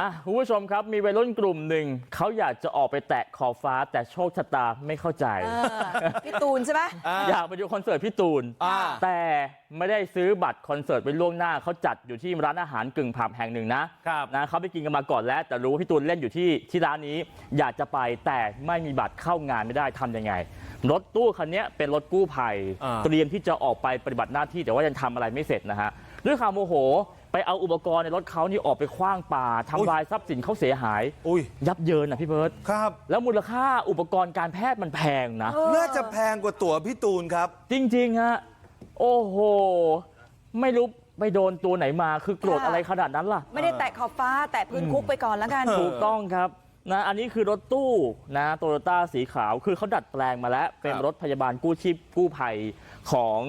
อะคุณผู้ชมครับมีวัยรุ่นกลุ่มหนึ่งเขาอยากจะออกไปแตะขอบฟ้าแต่โชคชะตาไม่เข้าใจเออพี่ตูนใช่ไหมอยากไปดูคอนเสิร์ตพี่ตูนอ่าแต่ไม่ได้ซื้อบัตรคอนเสิร์ตไปล่วงหน้าเขาจัดอยู่ที่ร้านอาหารกึ่งผับแห่งหนึ่งนะครับนะเขาไปกินกันมาก่อนแล้ว แต่รู้ว่าพี่ตูนเล่นอยู่ที่ที่ร้านนี้อยากจะไปแต่ไม่มีบัตรเข้างานไม่ได้ทำยังไง รถตู้คันนี้เป็นรถกู้ภัยอ่าเตรียมที่จะออกไปปฏิบัติหน้าที่แต่ว่ายังทำอะไรไม่เสร็จนะฮะด้วยความโมโหไป เอาอุปกรณ์ในรถเขานี่ออกไปคว้างป่าทำลายทรัพย์สินเขาเสียหายอุ้ยยับเยินนะพี่เบิร์ตครับแล้วมูลค่าอุปกรณ์การแพทย์มันแพงนะเออน่าจะแพงกว่าตั๋วพี่ตูนครับ จริงๆฮะโอ้โห ไม่รู้ไปโดนตัวไหนมาคือโกรธค่ะอะไรขนาดนั้นล่ะ ไม่ได้แตะขอบฟ้าแตะพื้นคุกไปก่อนแล้วกันเออถูกต้องครับนะอันนี้คือรถตู้นะโตโยต้าสีขาวคือเขาดัดแปลงมาแล้ว เป็นรถพยาบาลกู้ชีพกู้ภัยของ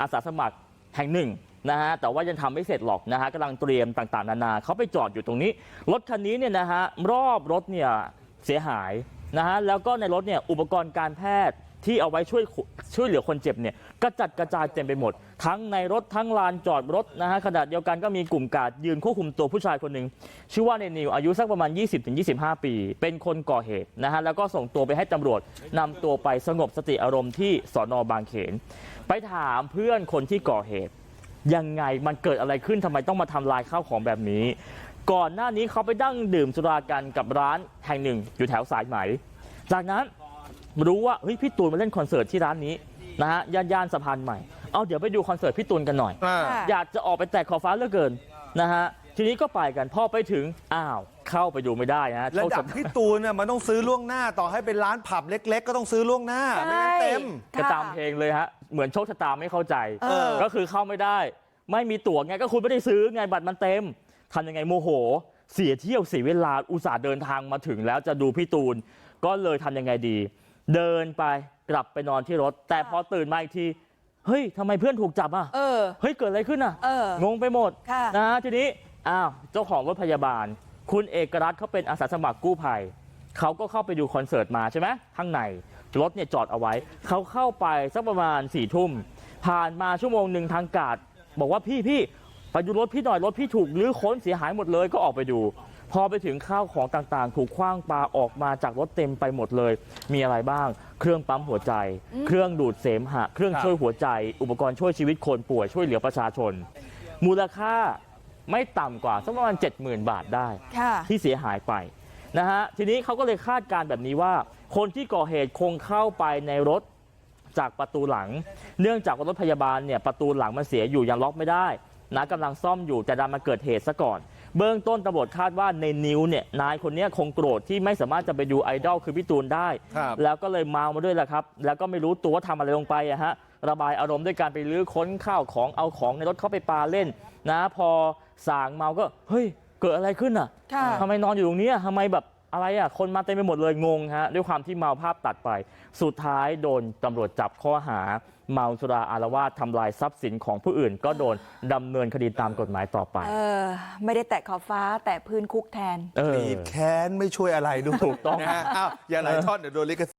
อาสาสมัครแห่งหนึ่ง นะฮะแต่ว่ายังทำไม่เสร็จหรอกนะฮะกำลังเตรียมต่างๆนานาเขาไปจอดอยู่ตรงนี้รถคันนี้เนี่ยนะฮะรอบรถเนี่ยเสียหายนะฮะแล้วก็ในรถเนี่ยอุปกรณ์การแพทย์ที่เอาไว้ช่วยช่วยเหลือคนเจ็บเนี่ยกระจัดกระจายเต็มไปหมด ทั้งในรถทั้งลานจอดรถนะฮะขณะเดียวกันก็มีกลุ่มกาดยืนควบคุมตัวผู้ชายคนหนึ่งชื่อว่าในนิวอายุสักประมาณ 20-25 ปี เป็นคนก่อเหตุนะฮะแล้วก็ส่งตัวไปให้ตำรวจนำตัวไปสงบสติอารมณ์ที่สอนอบางเขน ไปถามเพื่อนคนที่ก่อเหตุ ยังไงมันเกิดอะไรขึ้นทำไมต้องมาทำลายข้าวของแบบนี้ก่อนหน้านี้เขาไปดั้งดื่มสุรากันกับร้านแห่งหนึ่งอยู่แถวสายไหม จากนั้นรู้ว่าเฮ้ยพี่ตูนมาเล่นคอนเสิร์ตที่ร้านนี้นะฮะย่านย่านสะพานใหม่ เอาเดี๋ยวไปดูคอนเสิร์ตพี่ตูนกันหน่อยอ่าค่ะอยากจะออกไปแตะขอบฟ้าเหลือเกินนะฮะทีนี้ก็ไปกันพอไปถึงอ้าวเข้าไปดูไม่ได้นะระโชคดัชะบพี่ตูนเนี่ยมันต้องซื้อล่วงหน้าต่อให้เป็นร้านผับเล็ก ๆ ก็ต้องซื้อล่วงหน้าไม่งั้นเต็มก็ตามเพลงเลยฮะ เหมือนโชคชะตาไม่เข้าใจเออก็คือเข้าไม่ได้ไม่มีตั๋วไงก็คุณไม่ได้ซื้อไงบัตรมันเต็มทำยังไงโมโหเสียเที่ยวเสียเวลาอุตส่าห์เดินทางมาถึงแล้วจะดูพี่ตูนก็เลยทำยังไงดี เดินไปกลับไปนอนที่รถ แต่พอตื่นมาอีกทีเฮ้ยทำไมเพื่อนถูกจับอะเออเฮ้ยเกิดอะไรขึ้นอะเอองงไปหมดค่ะนะฮะทีนี้อ้าวเจ้าของรถพยาบาล คุณเอกรัฐเขาเป็นอาสาสมัครกู้ภัยเขาก็เข้าไปดูคอนเสิร์ตมาใช่ไหมข้างใน รถเนี่ยจอดเอาไว้เขาเข้าไปสักประมาณสี่ทุ่มผ่านมาชั่วโมงหนึ่งทางกาดบอกว่าพี่พี่ไปดูรถพี่หน่อยรถพี่ถูกรื้อค้นเสียหายหมดเลยก็ออกไปดู พอไปถึงข้าวของต่างๆ ถูกคว้างปาออกมาจากรถเต็มไปหมดเลย มีอะไรบ้าง เครื่องปั๊มหัวใจ เครื่องดูดเสมหะ เครื่องครับช่วยหัวใจ อุปกรณ์ช่วยชีวิตคนป่วยช่วยเหลือประชาชน มูลค่าไม่ต่ำกว่าสักประมาณ70,000 บาทได้ค่ะที่เสียหายไปนะฮะทีนี้เขาก็เลยคาดการณ์แบบนี้ว่า คนที่ก่อเหตุคงเข้าไปในรถจากประตูหลัง เนื่องจากว่ารถพยาบาลเนี่ยประตูหลังมันเสียอยู่ยังล็อกไม่ได้นะกำลังซ่อมอยู่แต่ดันมาเกิดเหตุซะก่อน เบื้องต้นตำรวจคาดว่าในนิ้วเนี่ยนายคนเนี้ยคงโกรธที่ไม่สามารถจะไปดูไอดอลคือพี่ตูนได้ครับแล้วก็เลยเมามาด้วยแหละครับ แล้วก็ไม่รู้ตัวว่าทำอะไรลงไปอะฮะระบายอารมณ์ด้วยการไปลื้อค้นข้าวของเอาของในรถเข้าไปปาเล่น นะ พอสางเมาก็เฮ้ยเกิดอะไรขึ้นอะค่ะทำไมนอนอยู่ตรงเนี้ยทำไมแบบ อะไรอะคนมาเต็มไปหมดเลยงงฮะด้วยความที่เมาภาพตัดไป สุดท้ายโดนตำรวจจับข้อหาเมาสุราอารวาสทำลายทรัพย์สินของผู้อื่น ก็โดนดำเนินคดีตามกฎหมายต่อไป เออ ไม่ได้แตะขอบฟ้าแตะพื้นคุกแทน เออรีดแค้นไม่ช่วยอะไรด้วยถูกต้อง นะฮะอ้าวอย่าไหลทอดเดี๋ยวโดนลิขสิทธิ์